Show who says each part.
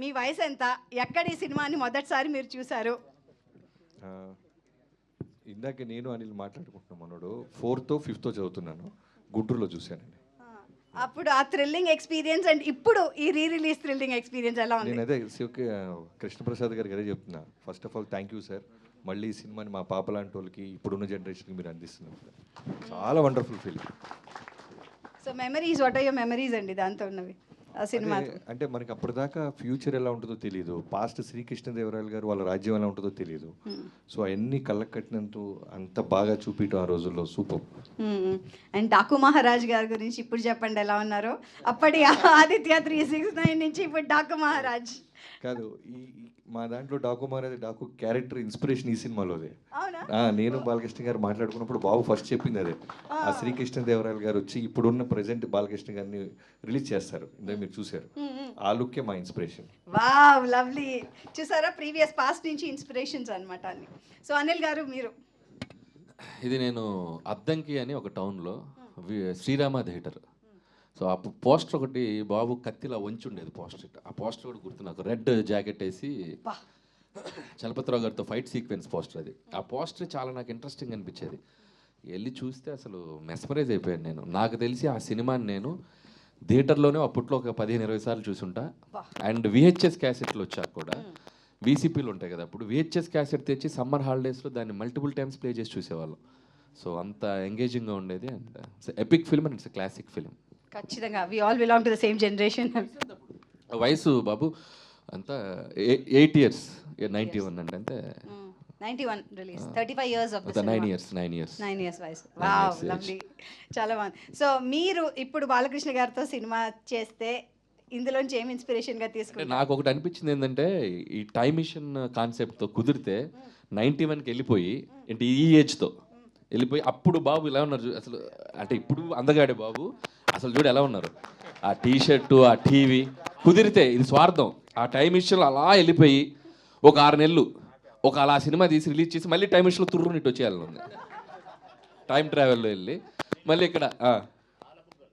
Speaker 1: మీ వయసు ఎంత? ఎక్కడ ఈ సినిమాని మొదటిసారి మీరు చూశారు?
Speaker 2: ఇందాక నేను అనిల్ మాట్లాడుకుంటున్నాం మనోడు. ఫోర్తో ఫిఫ్త్తో చదువుతున్నాను. గుంటూరులో చూశానండి.
Speaker 1: అప్పుడు ఆ థ్రిల్లింగ్ ఎక్స్పీరియన్స్ అండ్ ఇప్పుడు ఈ రీ రిలీజ్ థ్రిల్లింగ్ ఎక్స్పీరియన్స్ ఎలా ఉంది?
Speaker 2: నేను అదే శివకి కృష్ణప్రసాద్ గారికి అదే చెప్తున్నా. First of all thank you sir మళ్ళీ ఈ సినిమాని మా పాప లాంటి వాళ్ళకి ఇప్పుడున్న జనరేషన్కి మీరు అందిస్తున్నారు. చాలా wonderful feeling
Speaker 1: so memories what are your memories అండి దాంతో ఉన్నవి? ఆ సినిమా
Speaker 2: అంటే మనకి అప్పటిదాకా ఫ్యూచర్ ఎలా ఉంటుందో తెలియదు పాస్ట్ శ్రీకృష్ణదేవరాయలు గారు వాళ్ళ రాజ్యం ఎలా ఉంటుందో తెలియదు సో అవన్నీ కళ్ళకు కట్టినంత అంత బాగా చూపించడం ఆ రోజుల్లో సూపర్.
Speaker 1: అండ్ డాకు మహారాజ్ గారి గురించి ఇప్పుడు చెప్పండి ఎలా ఉన్నారో. అప్పటి ఆదిత్య త్రీ సిక్స్ నైన్ నుంచి ఇప్పుడు డాకు మహారాజ్.
Speaker 2: కాదు ఈ మా దాంట్లో డాకు మహారాజ్ డాకు క్యారెక్టర్ ఇన్స్పిరేషన్ ఈ సినిమాలోదే.
Speaker 1: అవునా?
Speaker 2: ఆ, నేను బాలకృష్ణ గారు మాట్లాడుకున్నప్పుడు బాబు ఫస్ట్ చెప్పింది అదే. ఆ. శ్రీకృష్ణ దేవరాయలు గారు వచ్చి ఇప్పుడున్న ప్రెసెంట్ బాలకృష్ణ గారిని రిలీజ్ చేస్తారు. ఇందాక మీరు చూశారు. ఆ లుక్కే మా ఇన్స్పిరేషన్
Speaker 1: వావ్ లవ్లీ. చూసారా? ప్రీవియస్ పాస్ట్ నుంచి ఇన్స్పిరేషన్స్ అనమాట అన్ని. సో అనిల్ గారు మీరు?
Speaker 3: ఇది నేను అద్దంకి అని ఒక టౌన్లో శ్రీరామ థియేటర్. సో ఆ పోస్టర్ ఒకటి బాబు కత్తిలా వంచి ఉండేది పోస్టర్ ఆ పోస్టర్ కూడా గుర్తు నాకు. రెడ్ జాకెట్ వేసి చలపతిరావు గారితో ఫైట్ సీక్వెన్స్ పోస్టర్ అది. ఆ పోస్టర్ చాలా నాకు ఇంట్రెస్టింగ్ అనిపించేది. వెళ్ళి చూస్తే అసలు మెస్మరైజ్ అయిపోయాను నేను. నాకు తెలిసి ఆ సినిమాని నేను థియేటర్లోనే అప్పట్లో ఒక పదిహేను ఇరవై సార్లు చూసుంటా. అండ్ విహెచ్ఎస్ క్యాసెట్లు వచ్చాక కూడా వీసీపీలు ఉంటాయి కదా అప్పుడు. విహెచ్ఎస్ క్యాసెట్ తెచ్చి సమ్మర్ హాలిడేస్లో దాన్ని మల్టిపుల్ టైమ్స్ ప్లే చేసి చూసేవాళ్ళం. సో అంత ఎంగేజింగ్గా ఉండేది and epic film and it's classic film
Speaker 1: ఖచ్చితంగా. We all belong to the same generation
Speaker 3: వయసు బాబు అంతా ఎయిట్ ఇయర్స్ నైంటీ వన్ అంటే. అంతే
Speaker 1: ninety one release thirty five years of
Speaker 3: nine years nine years
Speaker 1: nine years వయసు. Wow. Lovely చాలా బాగుంది. So మీరు ఇప్పుడు బాలకృష్ణ గారితో సినిమా చేస్తే ఇందులోంచి ఏం ఇన్స్పిరేషన్గా
Speaker 3: అంటే
Speaker 1: తీసుకుంటారు?
Speaker 3: నాకు ఒకటి అనిపించింది ఏంటంటే ఈ టైం మిషన్ కాన్సెప్ట్తో కుదిరితే నైంటీ వన్కి వెళ్ళిపోయి అంటే ఈ ఏజ్తో వెళ్ళిపోయి అప్పుడు బాబు ఇలా ఉన్నారు అసలు అంటే ఇప్పుడు అందగాడే బాబు. అసలు చూడు ఎలా ఉన్నారు. ఆ టీ షర్టు ఆ టీవీ కుదిరితే ఇది స్వార్థం. ఆ టైం ఇష్యూలో అలా వెళ్ళిపోయి ఒక ఆరు నెలలు ఒక అలా సినిమా తీసి రిలీజ్ చేసి మళ్ళీ టైం ఇష్యూలో తుర్రునిట్టు వచ్చేయాలని ఉంది. టైం ట్రావెల్లో వెళ్ళి మళ్ళీ ఇక్కడ